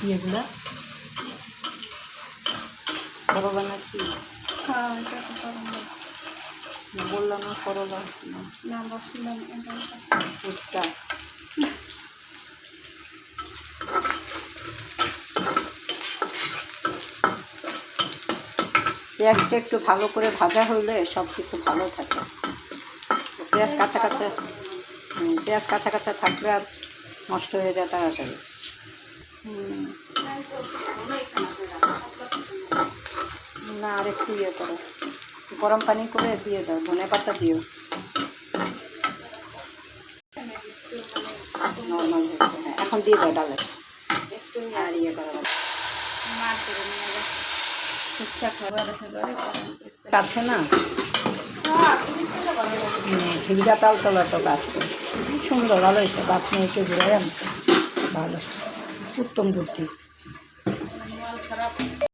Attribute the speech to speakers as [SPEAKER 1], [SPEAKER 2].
[SPEAKER 1] কি এগুলা করলা না কি
[SPEAKER 2] হ্যাঁ
[SPEAKER 1] বললাম না করলা। না
[SPEAKER 2] বলছিলাম
[SPEAKER 1] ফুচকা। পেঁয়াজটা একটু ভালো করে ভাজা হলে সব কিছু ভালো থাকে। পেঁয়াজ কাঁচা কাঁচা পেঁয়াজ কাঁচা কাঁচা থাকলে আর নষ্ট হয়ে যায় তাড়াতাড়ি। না আর একটু ইয়ে করো। গরম পানি করে দিয়ে দাও, ধনে পাতা দিও। নর্মাল হয়েছে হ্যাঁ এখন দিয়ে দাও ডালে।
[SPEAKER 2] একটু
[SPEAKER 1] আর ইয়ে করা।
[SPEAKER 2] মার করে নিয়ে
[SPEAKER 1] কাছে না?
[SPEAKER 2] হ্যাঁ ফুচকা ভালো লাগে
[SPEAKER 1] তাল তলা তো আছে। সুন্দর, ভালো হয়েছে বাপ মেয়েকে ঘুরে আনছে। ভালো। উত্তম বুদ্ধি।